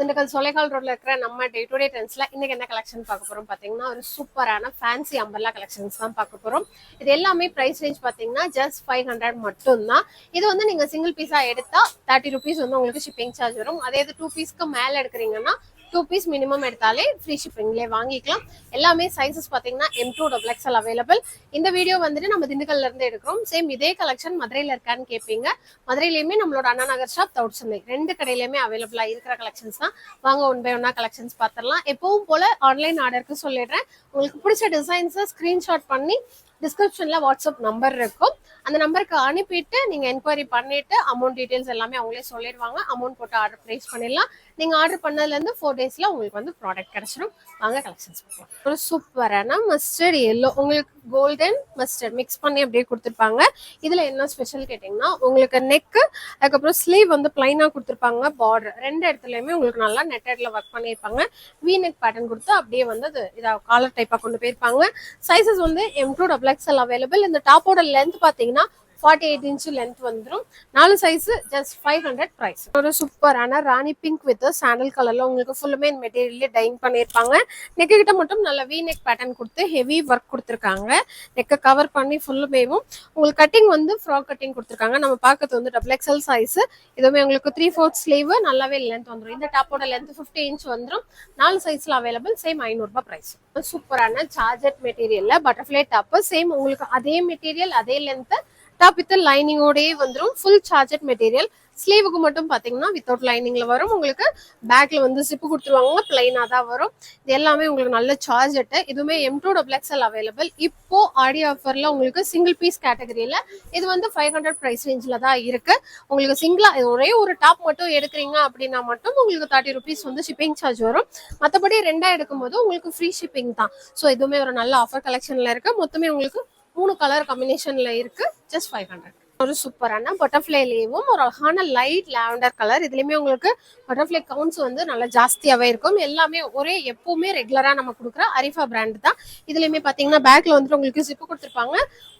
திண்டுக்கல் சொலைகால் ரோட்ல இருக்கிற நம்ம டே டு டே ட்ரெண்ட்ஸ்ல இன்னைக்கு என்ன கலெக்ஷன் பார்க்க போறோம் பாத்தீங்கன்னா ஒரு சூப்பரான ஃபேன்சி அம்பர்லா கலெக்ஷன்ஸ் தான் பார்க்க போறோம். இது எல்லாமே பிரைஸ் ரேஞ்ச் பாத்தீங்கன்னா ஜஸ்ட் ஃபைவ் ஹண்ட்ரட் மட்டும் தான் இது வந்து நீங்க சிங்கிள் பீஸா எடுத்தா தேர்ட்டி ருபீஸ் வந்து உங்களுக்கு ஷிப்பிங் சார்ஜ் வரும். அதே இது டூ பீஸ்க்கு மேல எடுக்கிறீங்கன்னா டூ பீஸ் மினிமம் எடுத்தாலே ஃப்ரீ ஷிப்பிங்லேயே வாங்கிக்கலாம். எல்லாமே சைஸஸ் பார்த்தீங்கன்னா M to double XL available இந்த வீடியோ வந்துட்டு நம்ம திண்டுக்கல்ல இருந்து எடுக்கிறோம். சேம் இதே கலெக்ஷன் மதுரையில் இருக்கான்னு கேட்பீங்க மதுரையிலையுமே நம்மளோட அண்ணா நகர் ஷாப் தவுட் சென்னை. ரெண்டு கடையிலையுமே அவைலபிளா இருக்கிற கலெக்ஷன்ஸ் தான். வாங்க ஒன் பை ஒன்னா கலெக்ஷன்ஸ் பார்த்துடலாம். எப்பவும் போல ஆன்லைன் ஆர்டருக்கு சொல்லிடுறேன். உங்களுக்கு பிடிச்ச டிசைன்ஸை ஸ்க்ரீன்ஷாட் பண்ணி டிஸ்கிரிப்ஷன்ல வாட்ஸ்அப் நம்பர் இருக்கும். அந்த நம்பருக்கு அனுப்பிட்டு நீங்க என்கொயரி பண்ணிட்டு அமௌண்ட் டீடைல்ஸ் எல்லாமே அவங்களே சொல்லிடுவாங்க. அமௌண்ட் போட்டு ஆர்டர் ப்ளேஸ் பண்ணிடலாம். நீங்க ஆர்டர் பண்ணதுல இருந்து ஃபோர் டேஸ்ல உங்களுக்கு வந்து ப்ராடக்ட் கிடைச்சிடும் வாங்க கலெக்ஷன்ஸ் பார்க்கலாம். ஒரு சூப்பரான மஸ்டர்ட் எல்லோ உங்களுக்கு கோல்டன் மஸ்டர்ட் மிக்ஸ் பண்ணி அப்படியே கொடுத்துருப்பாங்க. இதுல என்ன ஸ்பெஷல் கேட்டிங்கன்னா உங்களுக்கு நெக்கு அதுக்கப்புறம் ஸ்லீவ் வந்து பிளைனா கொடுத்துருப்பாங்க. பார்டர் ரெண்டு இடத்துலயுமே உங்களுக்கு நல்லா நெட்டட்ல ஒர்க் பண்ணியிருப்பாங்க. வி நெக் பேட்டர்ன் கொடுத்து அப்படியே வந்து அது காலர் டைப்பா கொண்டு போயிருப்பாங்க. சைசஸ் வந்து M to double XL available இந்த டாப்போட லென்த் பாத்தீங்கன்னா ஃபார்ட்டி எயிட் இன்ச்சு லென்த் வந்துடும் நாலு size just five hundred price ஒரு சூப்பரான ராணி பிங்க் வித் சாண்டல் கலரில் உங்களுக்கு ஃபுல்லுமே மெட்டீரியல்லே டைன் பண்ணியிருப்பாங்க நெக்கு கிட்ட மட்டும் நல்ல வி நெக் பேட்டர்ன் கொடுத்து ஹெவி ஒர்க் கொடுத்துருக்காங்க. நெக்கை கவர் பண்ணி ஃபுல்லுமேவும் உங்களுக்கு கட்டிங் வந்து ஃப்ராக் கட்டிங் கொடுத்துருக்காங்க. நம்ம பார்க்கறது வந்து டபுள் எக்ஸ்எல் சைஸு இதுவுமே உங்களுக்கு த்ரீ ஃபோர்த் ஸ்லீவ் நல்லாவே லென்த் வந்துடும் இந்த டாப்போட லென்த் ஃபிஃப்டி இன்ச் வந்துடும் நாலு சைஸில் அவைலபிள் சேம் ஐநூறுபா ப்ரைஸ் சூப்பரான சார்ஜட் மெட்டீரியலில் பட்டர்ஃப்ளை டாப்பு சேம் உங்களுக்கு அதே மெட்டீரியல் அதே லென்த்து டாப் வித் லைனிங்கோடயே வந்துடும் ஃபுல் சார்ஜட் மெட்டீரியல் ஸ்லீவுக்கு மட்டும் பார்த்தீங்கன்னா வித்தவுட் லைனிங்கில் வரும். உங்களுக்கு பேக்கில் வந்து சிப்பு கொடுத்துருவாங்க. பிளைனாக தான் வரும். இது எல்லாமே உங்களுக்கு நல்ல சார்ஜெட்டு இதுவுமே M to double XL available இப்போ ஆடி ஆஃபரில் உங்களுக்கு சிங்கிள் பீஸ் கேட்டகரியில் இது வந்து ஃபைவ் ஹண்ட்ரட் ப்ரைஸ் ரேஞ்சில் தான் இருக்குது உங்களுக்கு சிங்கிளாக ஒரே ஒரு டாப் மட்டும் எடுக்கிறீங்க அப்படின்னா மட்டும் உங்களுக்கு தேர்ட்டி ருபீஸ் வந்து ஷிப்பிங் சார்ஜ் வரும். மற்றபடி ரெண்டாக எடுக்கும்போது உங்களுக்கு ஃப்ரீ ஷிப்பிங் தான். ஸோ இதுவுமே ஒரு நல்ல ஆஃபர் கலெக்ஷனில் இருக்குது மொத்தமே உங்களுக்கு மூணு கலர் காம்பினேஷன்ல இருக்கு. ஜஸ்ட் ஃபைவ் ஹண்ட்ரட் ஒரு சூப்பரான பட்டர்ஃப்ளைலேயும் ஒரு அழகான லைட் லாவெண்டர் கலர் இதுலயுமே உங்களுக்கு பட்டர்ஃப்ளை கவுண்ட்ஸ் வந்து நல்லா ஜாஸ்தியாவே இருக்கும். எல்லாமே ஒரே எப்பவுமே ரெகுலரா நம்ம கொடுக்குற அரிஃபா பிராண்ட் தான். இதுலயுமே பாத்தீங்கன்னா பேக்ல வந்துட்டு உங்களுக்கு ஜிப்பு கொடுத்துருப்பாங்க.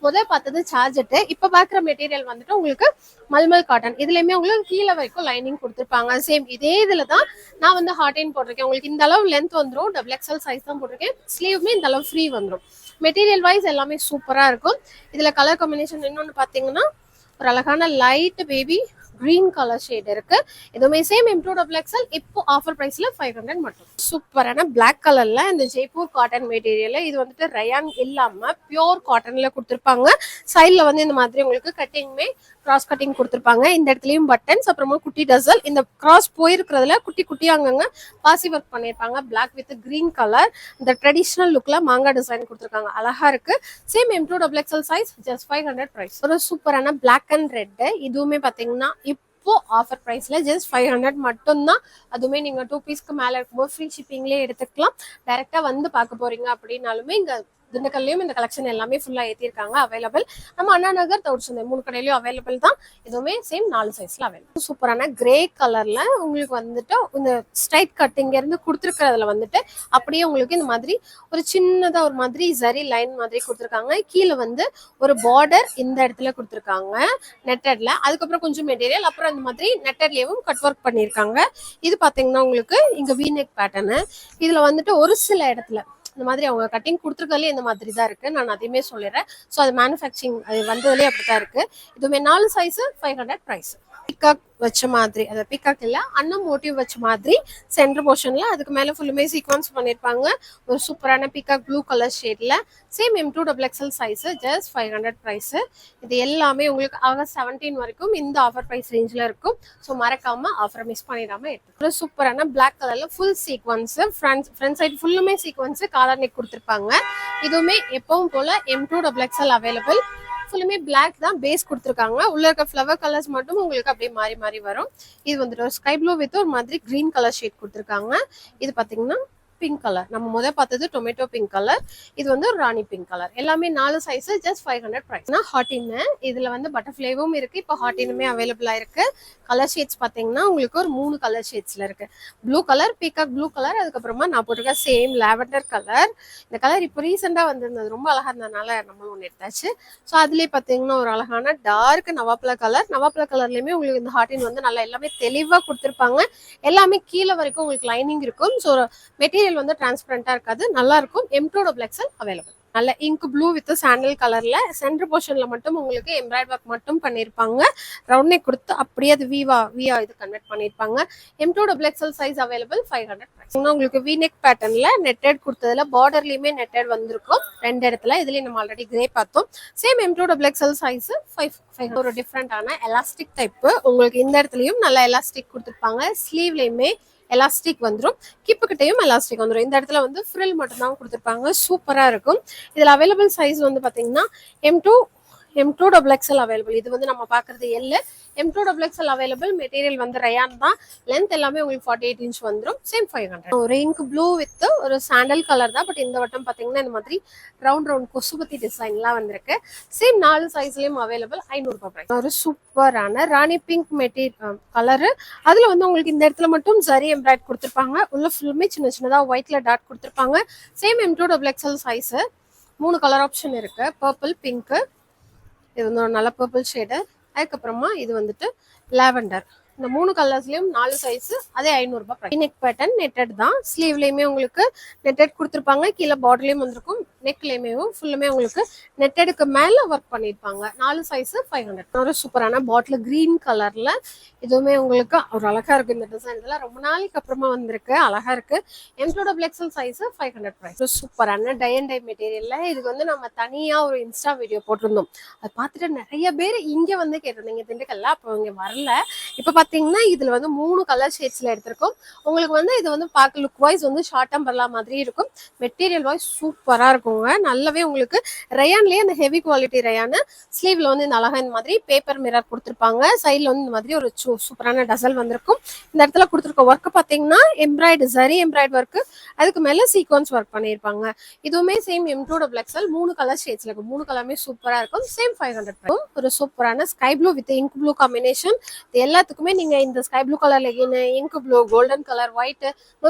முதல் பார்த்தது சார்ஜெட்டு இப்ப பாக்குற மெட்டீரியல் வந்துட்டு உங்களுக்கு மல்மல் காட்டன் இதுலயுமே உங்களுக்கு கீழே வரைக்கும் லைனிங் கொடுத்துருப்பாங்க. சேம் இதே இதில் தான் நான் வந்து ஹார்டைன் போட்டிருக்கேன். உங்களுக்கு இந்த அளவு லென்த் வந்துடும் டபுள் எக்ஸ்எல் சைஸ் தான் போட்டிருக்கேன். ஸ்லீவுமே இந்த அளவு ஃப்ரீ வந்துடும் மெட்டீரியல் வைஸ் எல்லாமே சூப்பரா இருக்கும். இதுல கலர் காம்பினேஷன் இன்னொன்னு பாத்தீங்கன்னா ஒரு அழகான light baby green colour shade இருக்கு. இதுவுமே சேம் இம்ப்ளூட் டூ இப்போ ஆஃபர் பிரைஸ்ல ஃபைவ் ஹண்ட்ரட் மட்டும். சூப்பரான பிளாக் கலர்ல இந்த ஜெய்ப்பூர் காட்டன் மெட்டீரியல் இது வந்துட்டு ரயான் இல்லாம பியோர் காட்டன்ல கொடுத்துருப்பாங்க. சைட்ல வந்து இந்த மாதிரி உங்களுக்கு கட்டிங்குமே கிராஸ் கட்டிங் கொடுத்துருப்பாங்க. இந்த இடத்துலயும் பட்டன்ஸ் அப்புறமா குட்டி டசல் இந்த கிராஸ் போயிருக்கிறதுல குட்டி குட்டி அங்கங்க பாசி ஒர்க் பண்ணியிருப்பாங்க. பிளாக் வித் கிரீன் கலர் இந்த ட்ரெடிஷ்னல் லுக்ல மாங்காய் டிசைன் கொடுத்துருக்காங்க. அழகா இருக்கு. Same M to double XL size just five hundred price ஒரு சூப்பரான பிளாக் அண்ட் ரெட் இதுவுமே பாத்தீங்கன்னா இப்போ ஆஃபர் ப்ரைஸ்ல ஜஸ்ட் ஃபைவ் ஹண்ட்ரட் மட்டும்தான். அதுவுமே நீங்க டூ பீஸ்க்கு மேல இருக்கும்போது ஃப்ரீ ஷிப்பிங்லேயே எடுத்துக்கலாம். டைரக்டா வந்து பார்க்க போறீங்க அப்படின்னாலுமே இங்க திண்டுக்கல்லையும் இந்த கலெக்ஷன் எல்லாமே ஃபுல்லா ஏற்றிருக்காங்க அவைலபிள் நம்ம அண்ணா நகர் தவிர்த்து மூணு கடையிலயும் அவைலபிள் தான். இதுவுமே சேம் நாலு சைஸ்ல அவைலபிள் சூப்பரான கிரே கலர்ல உங்களுக்கு வந்துட்டு இந்த ஸ்ட்ரைட் கட்டிங்க இருந்து கொடுத்துருக்கிறதுல வந்துட்டு அப்படியே உங்களுக்கு இந்த மாதிரி ஒரு சின்னதா ஒரு மாதிரி ஜரி லைன் மாதிரி கொடுத்துருக்காங்க. கீழே வந்து ஒரு பார்டர் இந்த இடத்துல கொடுத்துருக்காங்க நெட்டட்ல அதுக்கப்புறம் கொஞ்சம் மெட்டீரியல் அப்புறம் இந்த மாதிரி நெட்டட்லேயும் கட் ஒர்க் பண்ணியிருக்காங்க. இது பாத்தீங்கன்னா உங்களுக்கு இங்க வீநெக் பேட்டர்னு இதுல வந்துட்டு ஒரு சில இடத்துல இந்த மாதிரி அவங்க கட்டிங் கொடுத்துருக்கலே இந்த மாதிரி தான் இருக்குது நான் அதையுமே சொல்லிடுறேன். ஸோ அது மேனுஃபேக்சரிங் அது வந்ததுலேயே அப்படி தான் இருக்குது இதுவுமே நாலு size five hundred price peacock வச்ச மாதிரி அந்த பிகாக் இல்ல அண்ணன் மோட்டிவ் வச்ச மாதிரி சென்டர் போர்ஷன்ல அதுக்கு மேல ஃபுல்லுமே சீக்வன்ஸ் பண்ணிருப்பாங்க. ஒரு சூப்பரான peacock blue colour ஷேட்ல same M to double XL size just five hundred price இது எல்லாமே உங்களுக்கு ஆகஸ்ட் செவன்டீன் வரைக்கும் இந்த ஆஃபர் ப்ரைஸ் ரேஞ்சில் இருக்கும். ஸோ மறக்காம ஆஃபர் மிஸ் பண்ணிடாம எடுத்துக்கலாம் சூப்பரான பிளாக் கலர்ல full sequence front front side ஃபுல்லுமே சீக்வன்ஸ் காலர் நெக் கொடுத்துருப்பாங்க. இதுவுமே எப்பவும் போல M to double XL available ஃபுல்லுமே பிளாக் தான் பேஸ் கொடுத்துருக்காங்க. உள்ள இருக்க ஃப்ளவர் கலர்ஸ் மட்டும் உங்களுக்கு அப்படியே மாறி மாறி வரும். இது வந்துட்டு ஒரு ஸ்கை ப்ளூ வித் ஒரு மாதிரி கிரீன் கலர் ஷேட் கொடுத்துருக்காங்க. இது பார்த்தீங்கன்னா பிங்க் கலர் நம்ம முதல் பார்த்தது டொமேட்டோ பிங்க் கலர் இது வந்து ஒரு ராணி பிங்க் கலர் எல்லாமே நாலு size just five hundred price ஹாட்டின்னு இதுல வந்து பட்டர்ஃப்ளேவும் இருக்கு. இப்போ ஹாட்டினுமே அவைலபிளா இருக்கு. கலர் ஷேட்ஸ் பார்த்தீங்கன்னா உங்களுக்கு ஒரு மூணு கலர் ஷேட்ஸ்ல இருக்கு. Blue colour peacock blue colour அதுக்கப்புறமா நான் போட்டிருக்க சேம் லாவெண்டர் கலர் இந்த கலர் இப்போ ரீசெண்டாக வந்திருந்தது. ரொம்ப அழகா இருந்ததுனால நம்மளும் ஒன்று எடுத்தாச்சு. ஸோ அதுலேயே பார்த்தீங்கன்னா ஒரு அழகான டார்க் நவாப்பழ கலர் நவாப்பழ கலர்லயுமே உங்களுக்கு இந்த ஹாட்டின் வந்து நல்லா எல்லாமே தெளிவாக கொடுத்துருப்பாங்க. எல்லாமே கீழே வரைக்கும் உங்களுக்கு லைனிங் இருக்கும். ஸோ மெட்டீரியல் வந்து டிரான்ஸ்பரண்டா இருக்காது நல்லா இருக்கும். எம்டோட பிளெக்ஸல் அவைலபிள் நல்ல இங்க் ப்ளூ வித் சாண்டல் கலர்ல சென்டர் போர்ஷன்ல மட்டும் உங்களுக்கு எம்ப்ராய்ட் ஒர்க் மட்டும் பண்ணிருப்பாங்க. ரவுண்ட் நெக் கொடுத்து அப்படியே அது வீவா வியா இது கன்வெர்ட் பண்ணிருப்பாங்க. M to size available five hundred உங்களுக்கு வி நெக் பேட்டர்ன்ல நெட்டட் கொடுத்ததுல பார்டர்லயுமே நெட்டட் வந்திருக்கும். ரெண்டு இடத்துல இதுலயும் நம்ம ஆல்ரெடி கிரே பார்த்தோம். Same M to size five five ஒரு டிஃப்ரெண்டான எலாஸ்டிக் டைப் உங்களுக்கு இந்த இடத்துலயும் நல்லா எலாஸ்டிக் கொடுத்துருப்பாங்க. ஸ்லீவ்லயுமே எலாஸ்டிக் வந்துடும் கிப்புக்கிட்டையும் எலாஸ்டிக் வந்துடும் இந்த இடத்துல வந்து ஃப்ரில் மட்டும்தான் கொடுத்துருப்பாங்க. சூப்பராக இருக்கும். இதில் அவைலபிள் சைஸ் வந்து பார்த்தீங்கன்னா M to M to double XL available இது வந்து நம்ம பார்க்குறது L M to available material வந்து ரயான் தான். லென்த் எல்லாமே உங்களுக்கு ஃபார்ட்டி எயிட் இன்ச் வந்துடும் சேம் ஃபைவ் ஹண்ட்ரட் ஒரு இங்க் ப்ளூ வித் ஒரு சாண்டல் கலர் தான். பட் இந்த வட்டம் பார்த்தீங்கன்னா இந்த மாதிரி ரவுண்ட் ரவுண்ட் கொசுபத்தி டிசைன்லாம் வந்திருக்கு. சேம் நாலு சைஸ்லயும் அவைலபிள் ஐநூறுபா ப்ரைஸ் ஒரு சூப்பரான ராணி பிங்க் மெட்டீரியல் கலரு அதுல வந்து உங்களுக்கு இந்த இடத்துல மட்டும் சரி எம்ப்ராய்ட் கொடுத்துருப்பாங்க. உள்ள ஃபுல்லுமே சின்ன சின்னதாக ஒயிட்ல டாட் கொடுத்துருப்பாங்க. Same M to double XL size மூணு கலர் ஆப்ஷன் இருக்கு. பர்பிள் பிங்க் இது வந்து ஒரு நல்ல பர்பிள் ஷேடு அதுக்கப்புறமா இது வந்துட்டு லாவெண்டர். இந்த மூணு கலர்ஸ்லயும் நாலு சைஸ் அதே ஐநூறுபா நெக் பேட்டர்ன் நெட்டட் தான். ஸ்லீவ்லயுமே உங்களுக்கு நெட்டட் கொடுத்துருப்பாங்க. கீழே பார்டர்லயும் வந்திருக்கும். நெக்லயுமே ஃபுல்லுமே உங்களுக்கு நெட்டடுக்கு மேல ஒர்க் பண்ணிருப்பாங்க. நாலு சைஸ் ஃபைவ் ஹண்ட்ரட் ஒரு சூப்பரான பாட்டில் கிரீன் கலர்ல இதுவுமே உங்களுக்கு ஒரு அழகா இருக்கு இந்த டிசைன் இதெல்லாம் ரொம்ப நாளைக்கு அப்புறமா வந்திருக்கு. அழகா இருக்கு. எம்ப்ளோட பிளெக்ஸல் சைஸ் ஃபைவ் ஹண்ட்ரட் ப்ரைஸ் சூப்பரான டை அண்ட் டை மெட்டீரியல்ல இதுக்கு வந்து நம்ம தனியா ஒரு இன்ஸ்டா வீடியோ போட்டிருந்தோம். அதை பார்த்துட்டு நிறைய பேர் இங்க வந்து கேட்டிருந்தீங்க. திண்டுக்கல்ல அப்போ இங்க வரல. இப்போ பாத்தீங்கன்னா இதுல வந்து மூணு கலர் ஷேட்ஸ்ல எடுத்திருக்கோம். உங்களுக்கு வந்து இது வந்து பார்க்க லுக் வைஸ் வந்து ஷார்ட் அம்பர்லா மாதிரி இருக்கும். மெட்டீரியல் வைஸ் சூப்பராக இருக்குங்க. நல்லாவே உங்களுக்கு ரயான்லேயே அந்த ஹெவி குவாலிட்டி ரயானு ஸ்லீவ்ல வந்து இந்த அழகா இந்த மாதிரி பேப்பர் மிரர் கொடுத்துருப்பாங்க. சைடில் வந்து இந்த மாதிரி ஒரு சூ- சூப்பரான டசல் வந்திருக்கும். இந்த இடத்துல கொடுத்துருக்க ஒர்க் பாத்தீங்கன்னா எம்ப்ராய்டு சரி எம்ப்ராய்டு ஒர்க்கு அதுக்கு மேல சீக்வன்ஸ் ஒர்க் பண்ணியிருப்பாங்க. இதுவுமே சேம் எம் டூ டபுள் மூணு கலர் ஷேட்ஸில் இருக்கும். மூணு கலருமே சூப்பராக இருக்கும். சேம் ஃபைவ் ஹண்ட்ரட் ஒரு சூப்பரான sky blue with ink blue combination எல்லா எல்லாத்துக்குமே நீங்க இந்த sky blue colour legging ink blue golden colour white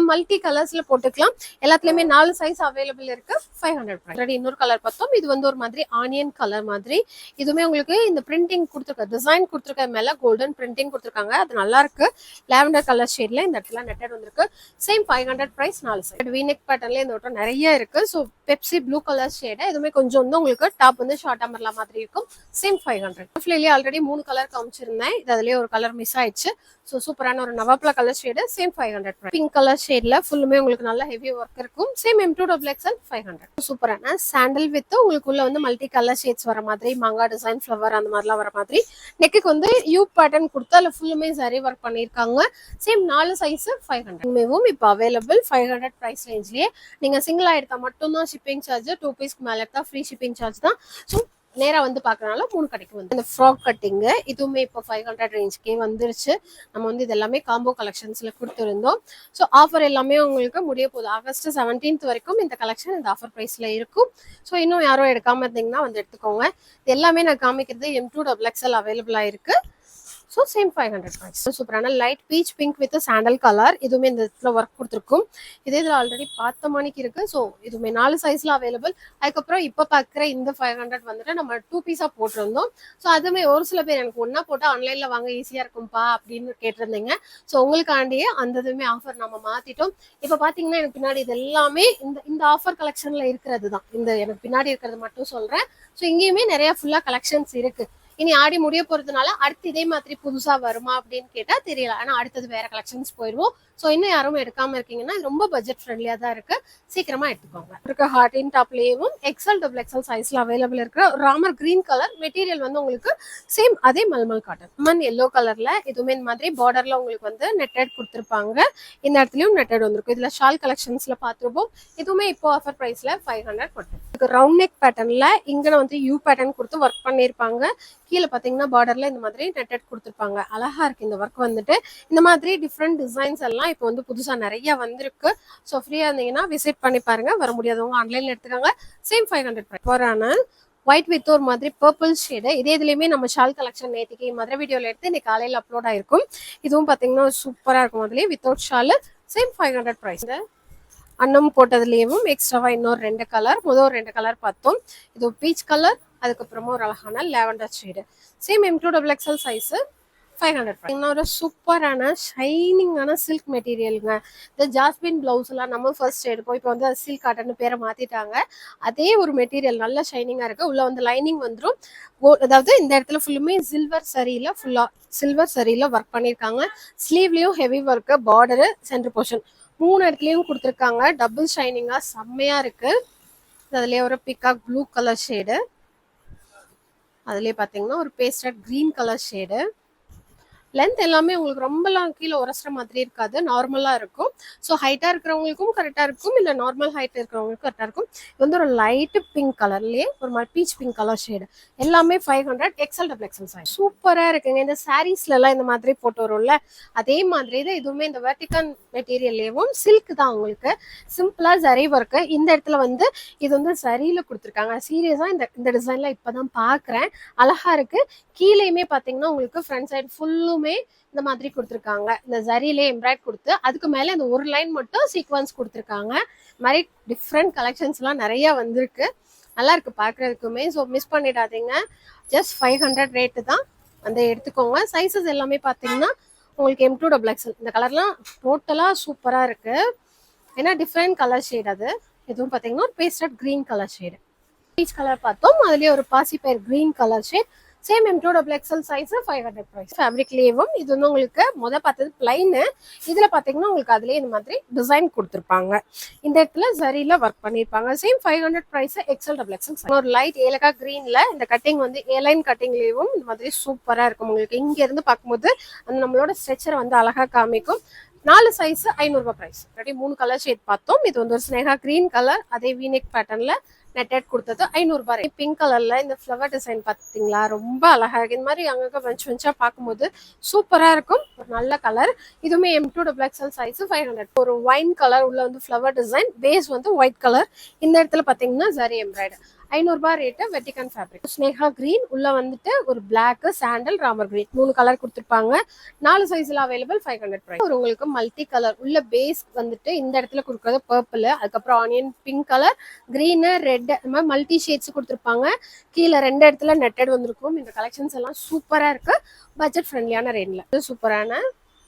multi கலர்ஸ்ல போட்டுக்கலாம். எல்லாத்துலயுமே நாலு சைஸ் அவைலபிள் இருக்கு. ஃபைவ் ஹண்ட்ரட் ஆல்ரெடி இன்னொரு கலர் பார்த்தோம். இது வந்து ஒரு மாதிரி ஆனியன் கலர் மாதிரி. இதுவுமே உங்களுக்கு இந்த பிரிண்டிங் கொடுத்துருக்க டிசைன் கொடுத்துருக்க மேல கோல்டன் பிரிண்டிங் கொடுத்துருக்காங்க. அது நல்லா இருக்கு. லாவெண்டர் கலர் ஷேட்ல இந்த இடத்துல நெட்டட் வந்திருக்கு. சேம் ஃபைவ் ஹண்ட்ரட் ப்ரைஸ் நாலு சைட் வீனெக் பேட்டர்ல இந்த வட்டம் நிறைய இருக்கு. So Pepsi blue colour shade இதுவுமே கொஞ்சம் வந்து உங்களுக்கு டாப் வந்து ஷார்ட் அமர்லா மாதிரி இருக்கும். சேம் ஃபைவ் ஹண்ட்ரட் ஆல்ரெடி மூணு கலர் காமிச்சிருந்தேன். இது அதுலயே ஒரு கலர் மிஸ் ஆயிடுச்சு. ஸோ சூப்பரான ஒரு நவாப்ல colour shade same five hundred pink colour ஷேட்ல ஃபுல்லுமே உங்களுக்கு நல்ல ஹெவி ஒர்க் இருக்கும். Same M to double XL five hundred சூப்பரான சாண்டல் வித் உங்களுக்கு உள்ள வந்து மல்டி கலர் ஷேட்ஸ் வர மாதிரி மாங்கா டிசைன் ஃப்ளவர் அந்த மாதிரிலாம் வர மாதிரி. நெக்குக்கு வந்து யூ பேட்டர்ன் கொடுத்து அதில் ஃபுல்லுமே சரி ஒர்க் பண்ணியிருக்காங்க. சேம் நாலு சைஸ் ஃபைவ் ஹண்ட்ரட் மேவும் இப்போ அவைலபிள் ஃபைவ் ஹண்ட்ரட் ப்ரைஸ் ரேஞ்ச்லேயே நீங்கள் சிங்கிளாக எடுத்தால் மட்டும்தான் ஷிப்பிங் சார்ஜ் டூ பீஸ்க்கு மேலே எடுத்தால் ஃப்ரீ ஷிப்பிங் சார்ஜ் தான். ஸோ நேரா வந்து பார்க்கறனால மூணு கடைக்கு வந்து. இந்த ஃப்ராக் கட்டிங்கு இதுவுமே இப்போ ஃபைவ் ஹண்ட்ரட் ரேஞ்ச்க்கே வந்துருச்சு. நம்ம வந்து இது எல்லாமே காம்போ கலெக்ஷன்ஸ்ல கொடுத்துருந்தோம். ஸோ ஆஃபர் எல்லாமே உங்களுக்கு முடிய போகுது ஆகஸ்ட் செவன்டீன்த் வரைக்கும் இந்த கலெக்ஷன் இந்த ஆஃபர் ப்ரைஸ்ல இருக்கும். ஸோ இன்னும் யாரும் எடுக்காம இருந்தீங்கன்னா வந்து எடுத்துக்கோங்க. இது எல்லாமே நான் காமிக்கிறது எம் டூ டபுள் எக்ஸ்எல் அவைலபிளா இருக்கு. So same five hundred price சூப்பரான light peach pink with sandal colour இதுவுமே இந்த இடத்துல ஒர்க் கொடுத்துருக்கும். இதே இதில் ஆல்ரெடி பார்த்த மணிக்கு இருக்கு. ஸோ இதுவுமே நாலு சைஸ்ல அவைலபிள் அதுக்கப்புறம் இப்போ பார்க்குற இந்த ஃபைவ் ஹண்ட்ரட் வந்துட்டு நம்ம டூ பீஸாக போட்டிருந்தோம். ஸோ அதுவுமே ஒரு சில பேர் எனக்கு ஒன்றா போட்டால் ஆன்லைனில் வாங்க ஈஸியாக இருக்கும்ப்பா அப்படின்னு கேட்டிருந்தீங்க. ஸோ உங்களுக்காண்டியே அந்த இதுவுமே ஆஃபர் நம்ம மாற்றிட்டோம் இப்போ பார்த்தீங்கன்னா எனக்கு பின்னாடி இது எல்லாமே இந்த இந்த ஆஃபர் கலெக்ஷனில் இருக்கிறது தான். இந்த எனக்கு பின்னாடி இருக்கிறது மட்டும் சொல்கிறேன் ஸோ இங்கேயுமே நிறையா ஃபுல்லாக கலெக்ஷன்ஸ் இருக்குது இனி ஆடி முடிய போறதுனால அடுத்து இதே மாதிரி புதுசா வருமா அப்படின்னு கேட்டா தெரியல. ஆனா அடுத்தது வேற கலெக்ஷன்ஸ் போயிருவோம் ஸோ இன்னும் யாரும் எடுக்காம இருக்கீங்கன்னா ரொம்ப பட்ஜெட் ஃப்ரெண்ட்லியா தான் இருக்கு. சீக்கிரமா எடுத்துக்கோங்க. இருக்க ஹார்டின் டாப்லயும் எக்ஸல் டபுள் எக்ஸல் சைஸ்ல அவைலபிள் இருக்கிற ராமர் கிரீன் கலர் மெட்டீரியல் வந்து உங்களுக்கு சேம் அதே மல்மல் காட்டன் மண் எல்லோ கலர்ல இதுவுமே இந்த மாதிரி பார்டர்ல உங்களுக்கு வந்து நெட்டட் கொடுத்துருப்பாங்க. இந்த இடத்துலயும் நெட்டட் வந்திருக்கும். இதுல ஷால் கலெக்ஷன்ஸ்ல பார்த்துருப்போம். இதுவுமே இப்போ ஆஃபர் பிரைஸ்ல ஃபைவ் ஹண்ட்ரட் இதுக்கு ரவுண்ட் நெக் பேட்டர்ன்ல இங்கே வந்து யூ பேட்டர்ன் கொடுத்து ஒர்க் பண்ணியிருப்பாங்க கீழே பாத்தீங்கன்னா பார்டர்ல இந்த மாதிரி நெட்டட் கொடுத்துருப்பாங்க. அழகா இருக்கு இந்த ஒர்க் வந்துட்டு. இந்த மாதிரி டிஃப்ரெண்ட் டிசைன்ஸ் எல்லாம் இப்போ வந்து புதுசா நிறைய வந்திருக்கு. ஸோ ஃப்ரீயா இருந்தீங்கன்னா விசிட் பண்ணி பாருங்க. வர முடியாதவங்க ஆன்லைன்ல எடுத்துக்காங்க. சேம் ஃபைவ் ஹண்ட்ரட் போறான ஒயிட் வித் ஒரு மாதிரி பர்பிள் ஷேடு இதே இதுலயுமே நம்ம ஷால் கலெக்ஷன் நேற்றுக்கு மதுரை வீடியோல எடுத்து இன்னைக்கு காலையில் அப்லோட் ஆயிருக்கும். இதுவும் பாத்தீங்கன்னா சூப்பரா இருக்கும். அதுலேயே without shawl same five hundred price அன்னம் போட்டதுலேயும் எக்ஸ்ட்ராவா இன்னொரு ரெண்டு கலர் முதல் ரெண்டு கலர் பார்த்தோம். இது பீச் கலர் அதுக்கப்புறமா ஒரு அழகான lavender shade same M to double XL size five hundred இன்னொரு சூப்பரான ஷைனிங்கான சில்க் மெட்டீரியலுங்க இந்த ஜாஸ்மின் பிளவுஸ்லாம் நம்ம ஃபர்ஸ்ட் எடுப்போம். இப்போ வந்து சில்க் காட்டன் பேரை மாற்றிட்டாங்க அதே ஒரு மெட்டீரியல் நல்ல ஷைனிங்காக இருக்குது உள்ள வந்து லைனிங் வந்துடும் அதாவது இந்த இடத்துல ஃபுல்லுமே சில்வர் சரியில் ஃபுல்லாக சில்வர் சரியில் ஒர்க் பண்ணியிருக்காங்க ஸ்லீவ்லேயும் heavy work border centre portion மூணு இடத்துலையும் கொடுத்துருக்காங்க. டபுள் ஷைனிங்காக செம்மையாக இருக்குது அதுலேயே ஒரு பிக்காக் ப்ளூ கலர் ஷேடு அதுலேயே பார்த்தீங்கன்னா ஒரு pastel green colour shade length எல்லாமே உங்களுக்கு ரொம்பலாம் கீழே உரசுற மாதிரி இருக்காது. நார்மலாக இருக்கும். ஸோ ஹைட்டாக இருக்கிறவங்களுக்கும் கரெக்டாக இருக்கும். இல்லை நார்மல் ஹைட் இருக்கிறவங்களுக்கும் கரெக்டாக இருக்கும். இது வந்து ஒரு லைட்டு பிங்க் கலர்லேயே ஒரு மாதிரி பீச் பிங்க் கலர் ஷேடு எல்லாமே five hundred XL double XL size சூப்பராக இருக்குங்க. இந்த சாரீஸ்லலாம் இந்த மாதிரி போட்டு வரும்ல அதே மாதிரி தான் இதுவுமே இந்த வெர்டிகன் மெட்டீரியல்லேயும் சில்க் தான் உங்களுக்கு. சிம்பிளாக சரி ஒர்க்கு இந்த இடத்துல வந்து இது வந்து சரியில் கொடுத்துருக்காங்க. சீரியஸாக இந்த இந்த டிசைன்லாம் இப்போ தான் பார்க்குறேன். அழகாக இருக்குது கீழேயுமே பார்த்தீங்கன்னா உங்களுக்கு ஃப்ரண்ட் சைடு ஃபுல்லும் இந்த மாதிரி கொடுத்துருக்காங்க. இந்த ஜரியிலே எம்ப்ராய்ட் கொடுத்து அதுக்கு மேலே இந்த ஒரு லைன் மட்டும் சீக்வன்ஸ் கொடுத்துருக்காங்க. மாதிரி டிஃப்ரெண்ட் கலெக்ஷன்ஸ்லாம் நிறைய வந்திருக்கு. நல்லா இருக்கு பார்க்குறதுக்குமே. ஸோ மிஸ் பண்ணிடாதீங்க. ஜஸ்ட் ஃபைவ் ஹண்ட்ரட் ரேட்டு தான். அந்த எடுத்துக்கோங்க. சைஸஸ் எல்லாமே பார்த்தீங்கன்னா உங்களுக்கு எம் டூ டபுள் எக்ஸல் இந்த கலர்லாம் டோட்டலாக சூப்பராக இருக்கு. ஏன்னா டிஃப்ரெண்ட் கலர் ஷேட் அது. இதுவும் பார்த்தீங்கன்னா ஒரு pastel green colour shade peach colour பார்த்தோம். அதுலேயே ஒரு பாசி பயிர் green colour shade same M to double XL size five hundred price ஃபேப்ரிக்லேயும் இது வந்து உங்களுக்கு முத பார்த்தது பிளைனு இதில் பார்த்தீங்கன்னா உங்களுக்கு அதுலேயே இந்த மாதிரி டிசைன் கொடுத்துருப்பாங்க. இந்த இடத்துல சரியில் ஒர்க் பண்ணியிருப்பாங்க same five hundred price XL double XL ஒரு லைட் ஏலக்கா க்ரீனில் இந்த கட்டிங் வந்து ஏலைன் கட்டிங்லேயும் இந்த மாதிரி சூப்பராக இருக்கும். உங்களுக்கு இங்கேருந்து பார்க்கும்போது அந்த நம்மளோட ஸ்ட்ரெச்சரை வந்து அழகாக காமிக்கும். நாலு சைஸ் ஐநூறுரூபா ப்ரைஸ் ரெடி மூணு கலர் ஷேட் பார்த்தோம். இது வந்து ஒரு ஸ்னேகா க்ரீன் கலர் அதே வீனெக் பேட்டர்னில் நெட்டட் கொடுத்தது ஐநூறுபா பிங்க் கலர்ல இந்த ஃப்ளவர் டிசைன் பார்த்தீங்களா? ரொம்ப அழகா இருக்கு. இந்த மாதிரி அங்கங்க வச்சு வச்சா பார்க்கும்போது சூப்பரா இருக்கும். ஒரு நல்ல கலர் இதுவுமே M to double XL size five hundred ஒரு ஒயின் கலர் உள்ள வந்து ஃப்ளவர் டிசைன் பேஸ் வந்து ஒயிட் கலர் இந்த இடத்துல பார்த்தீங்கன்னா ஜரி எம்ப்ராய்டர் ஐநூறுபா ரேட்டு வெட்டிகன் ஃபேப்ரிக் ஸ்னேகா கிரீன் உள்ள வந்துட்டு ஒரு பிளாக் சாண்டல் ராமர் கிரீன் மூணு கலர் கொடுத்துருப்பாங்க. நாலு சைஸ்ல அவைலபிள் ஃபைவ் ஹண்ட்ரட் ப்ரைஸ் ஒரு உங்களுக்கு மல்டி கலர் உள்ள பேஸ் வந்துட்டு இந்த இடத்துல கொடுக்குறது பர்பிள் அதுக்கப்புறம் onion pink colour green red இந்த மாதிரி மல்டி ஷேட்ஸ் கொடுத்துருப்பாங்க. கீழே ரெண்டு இடத்துல நெட்டட் வந்திருக்கும். இந்த கலெக்ஷன்ஸ் எல்லாம் சூப்பராக இருக்கு. பட்ஜெட் ஃப்ரெண்ட்லியான ரேட்ல சூப்பரான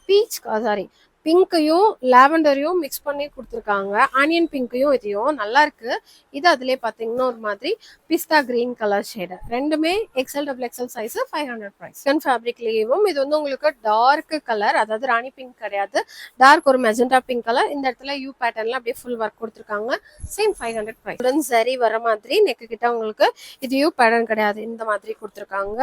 பீச் சாரி பிங்க்கையும் லாவெண்டரையும் மிக்ஸ் பண்ணி கொடுத்துருக்காங்க. ஆனியன் பிங்க்கையும் இதையும் நல்லா இருக்கு. இது அதுலேயே பார்த்தீங்கன்னா ஒரு மாதிரி பிஸ்தா கிரீன் கலர் ஷேடு ரெண்டுமே XL double XL size five hundred price கன் ஃபேப்ரிக்லேயும் இது வந்து உங்களுக்கு டார்க் கலர் அதாவது ராணி பிங்க் கிடையாது. டார்க் ஒரு மெஜெண்டா பிங்க் கலர் இந்த இடத்துல யூ பேட்டர்ன்ல அப்படியே ஃபுல் ஒர்க் கொடுத்துருக்காங்க. சேம் ஃபைவ் ஹண்ட்ரட் ப்ரைஸ் உடன் சரி வர மாதிரி நெக்கு கிட்ட உங்களுக்கு இது யூ பேட்டர்ன் கிடையாது. இந்த மாதிரி கொடுத்துருக்காங்க.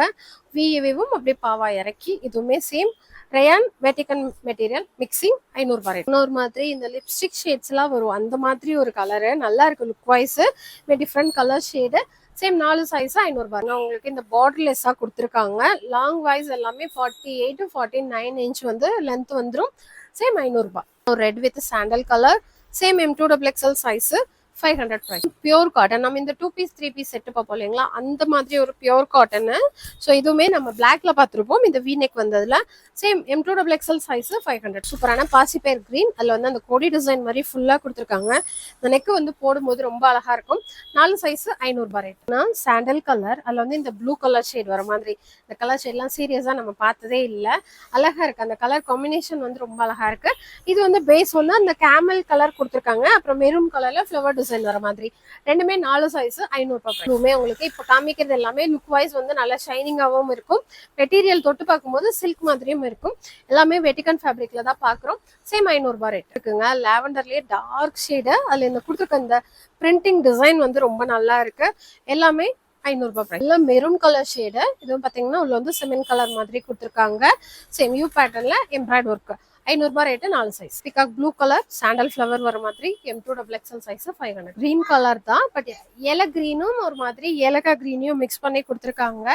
விஏவும் அப்படியே பாவா இறக்கி இதுவுமே சேம் ரயான் வெட்டிகன் மெட்டீரியல் மிக்சி ஐநூறுபா ரேட் இன்னொரு மாதிரி இந்த லிப்ஸ்டிக் ஷேட்ஸ்லாம் வரும். அந்த மாதிரி ஒரு கலரு நல்லா இருக்கு look wise different colour shade same நாலு சைஸ் ஐநூறுபா உங்களுக்கு இந்த பார்டர்லெஸ்ஸாக கொடுத்துருக்காங்க. லாங் வைஸ் எல்லாமே forty eight forty nine inch வந்து லென்த் வந்துடும் சேம் ஐநூறுபா red with sandal colour same M to double XL size five hundred price pure cotton நம்ம இந்த two piece three piece set பார்ப்போம் இல்லைங்களா? அந்த மாதிரி ஒரு பியூர் காட்டனு ஸோ இதுவுமே நம்ம பிளாக்ல பார்த்துருப்போம். இந்த வீ நெக் வந்ததுல same M to double XL size five hundred சூப்பரான பாசிப்பேர் கிரீன் அதில் வந்து அந்த கொடி டிசைன் மாதிரி ஃபுல்லாக கொடுத்துருக்காங்க. இந்த நெக்கு வந்து போடும்போது ரொம்ப அழகா இருக்கும். நாலு சைஸ் ஐநூறுபா ரேட்னா சாண்டல் கலர் அதில் வந்து இந்த ப்ளூ கலர் ஷேட் வர மாதிரி. இந்த கலர் ஷேட்லாம் சீரியஸாக நம்ம பார்த்ததே இல்லை. அழகா இருக்கு. அந்த கலர் காம்பினேஷன் வந்து ரொம்ப அழகா இருக்கு. இது வந்து பேஸ் வந்து அந்த கேமல் கலர் கொடுத்துருக்காங்க. அப்புறம் மெரூன் கலர்ல ஃப்ளவர் டிசைன் வர மாதிரி. ரெண்டுமே நாலு சைஸ் ஐநூறுபா உங்களுக்கு இப்போ காமிக்கிறது எல்லாமே லுக் வைஸ் வந்து நல்லா ஷைனிங்காகவும் இருக்கும். மெட்டீரியல் தொட்டு பார்க்கும்போது சில்க் மாதிரியும் இருக்கும். எல்லாமே வெட்டிகன் ஃபேப்ரிக்ல தான் பார்க்குறோம். சேம் ஐநூறுபா ரேட் இருக்குங்க. லாவெண்டர்லேயே டார்க் ஷேடு அதில் இந்த கொடுத்துருக்க இந்த பிரிண்டிங் டிசைன் வந்து ரொம்ப நல்லா இருக்கு. எல்லாமே ஐநூறுபா ப்ரைஸ் எல்லாம் மெரூன் கலர் ஷேடு இதுவும் பார்த்தீங்கன்னா உள்ள வந்து சிமெண்ட் கலர் மாதிரி கொடுத்துருக்காங்க. சேம் யூ பேட்டர்ல எம்ப்ராய்ட் ஒர்க்கு ஐநூறுபா ரேட்டு நாலு size peacock blue colour sandal flower வர மாதிரி M to double XL size five hundred green colour தான் பட் ஏல க்ரீனும் ஒரு மாதிரி ஏலக்காய் க்ரீனையும் மிக்ஸ் பண்ணி கொடுத்துருக்காங்க.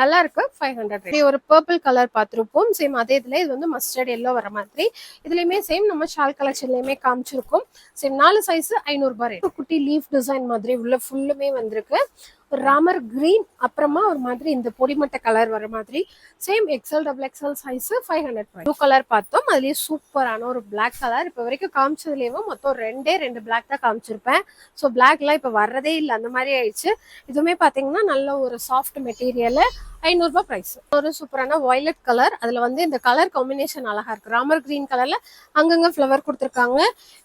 நல்லா இருக்கு ஃபைவ் ஹண்ட்ரட் ஒரு பர்பிள் கலர் பார்த்துருப்போம். சேம் அதே இதில் இது வந்து மஸ்டர்ட் எல்லோ வர மாதிரி. இதுலேயுமே சேம் நம்ம ஷால் கலெக்ஷன்லையுமே காமிச்சிருக்கோம். சேம் நாலு சைஸ் ஐநூறுபா ரேட் குட்டி லீஃப் டிசைன் மாதிரி உள்ள ஃபுல்லுமே வந்திருக்கு. ஒரு ராமர் கிரீன் அப்புறமா ஒரு மாதிரி இந்த பொடிமட்ட கலர் வர மாதிரி same XL double XL size five hundred blue colour பார்த்தோம். அதுலயே சூப்பரான ஒரு பிளாக் கலர் இப்போ வரைக்கும் காமிச்சதுலேயே மொத்தம் ரெண்டே ரெண்டு பிளாக் தான் காமிச்சிருப்பேன். ஸோ பிளாக்லாம் இப்போ வர்றதே இல்லை. அந்த மாதிரி ஆயிடுச்சு. இதுவுமே பார்த்தீங்கன்னா நல்ல ஒரு சாஃப்ட் மெட்டீரியலு ஐநூறுரூபா ப்ரைஸ் ஒரு சூப்பரான வயலட் கலர் அதில் வந்து இந்த கலர் காம்பினேஷன் அழகா இருக்கு. ராமர் கிரீன் கலர்ல அங்கங்கே ஃப்ளவர் கொடுத்துருக்காங்க.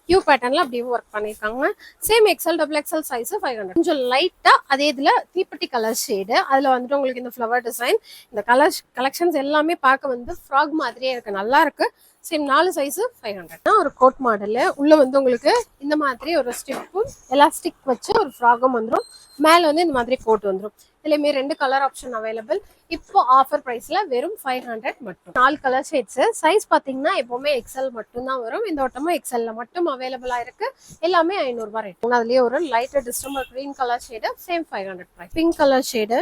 யூ பேட்டர்ன்ல அப்படியே ஒர்க் பண்ணியிருக்காங்க same XL double XL size five hundred கொஞ்சம் லைட்டா அதே இதுல தீப்பெட்டி கலர் ஷேடு அதுல வந்துட்டு உங்களுக்கு இந்த ஃப்ளவர் டிசைன் இந்த கலர் கலெக்ஷன்ஸ் எல்லாமே பார்க்க வந்து ஃப்ராக் மாதிரியே இருக்கு. நல்லா இருக்கு. சேம் நாலு சைஸு ஃபைவ் ஹண்ட்ரட் ஒரு கோட் மாடலு உள்ள வந்து உங்களுக்கு இந்த மாதிரி ஒரு ஸ்டிப்பும் எலாஸ்டிக் வச்சு ஒரு ஃப்ராகும் வந்துடும் மேல வந்து இந்த மாதிரி கோட் வந்துடும் இதுலயுமே ரெண்டு கலர் ஆப்ஷன் அவைலபிள் இப்போ ஆஃபர் ப்ரைஸில் வெறும் ஃபைவ் ஹண்ட்ரட் மட்டும். நாலு கலர் ஷேட்ஸ் சைஸ் பாத்தீங்கன்னா எப்பவுமே எக்ஸல் மட்டும்தான் வரும். இந்த ஓட்டமும் எக்ஸல்ல மட்டும் அவைலபிளா இருக்கு. எல்லாமே ஐநூறுபா ரேட் அதுலயே ஒரு lighter distemper green colour shade same five hundred price pink colour shade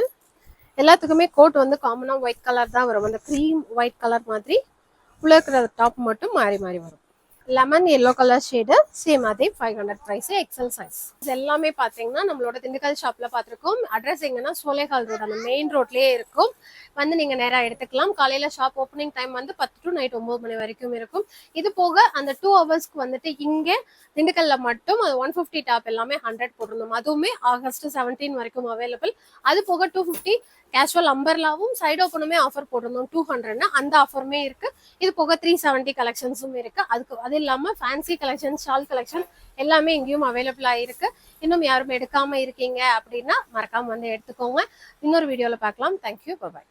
எல்லாத்துக்குமே கோட் வந்து காமனா ஒயிட் கலர் தான் வரும். அந்த க்ரீம் ஒயிட் கலர் மாதிரி. உள்ள இருக்கிற டாப் மட்டும் மாறி மாறி வரும். Lemon yellow colour shade same அதே five hundred price XL size இது எல்லாமே பார்த்தீங்கன்னா நம்மளோட திண்டுக்கல் ஷாப்பில் பார்த்துருக்கோம் அட்ரஸ் எங்கன்னா சோலேகால் ரோட் அந்த மெயின் ரோட்லேயே இருக்கும். வந்து நீங்கள் நேராக எடுத்துக்கலாம். காலையில் ஷாப் ஓப்பனிங் டைம் வந்து பத்து டு நைட் ஒம்பது மணி வரைக்கும் இருக்கும். இது போக அந்த டூ ஹவர்ஸ்க்கு வந்துட்டு இங்கே திண்டுக்கல்ல மட்டும் அது ஒன் ஃபிஃப்டி டாப் எல்லாமே ஹண்ட்ரட் போட்டிருந்தோம். அதுவுமே ஆகஸ்ட் செவன்டீன் வரைக்கும் அவைலபிள் அது போக டூ ஃபிஃப்டி கேஷுவல் அம்பர்லாவும் சைடு ஓப்பனுமே ஆஃபர் போட்டிருந்தோம். டூ ஹண்ட்ரட்னு அந்த ஆஃபருமே இருக்கு. இது போக த்ரீ செவன்ட்டி கலெக்ஷன்ஸும் இருக்கு. அதுக்கு அது இல்லாம ஃபேன்சி கலெக்ஷன் ஷால் கலெக்ஷன் எல்லாமே இங்கேயும் அவைலபிளா இருக்கு. இன்னும் யாரும் எடுக்காம இருக்கீங்க அப்படின்னா மறக்காம வந்து எடுத்துக்கோங்க. இன்னொரு வீடியோல பார்க்கலாம். Thank you bye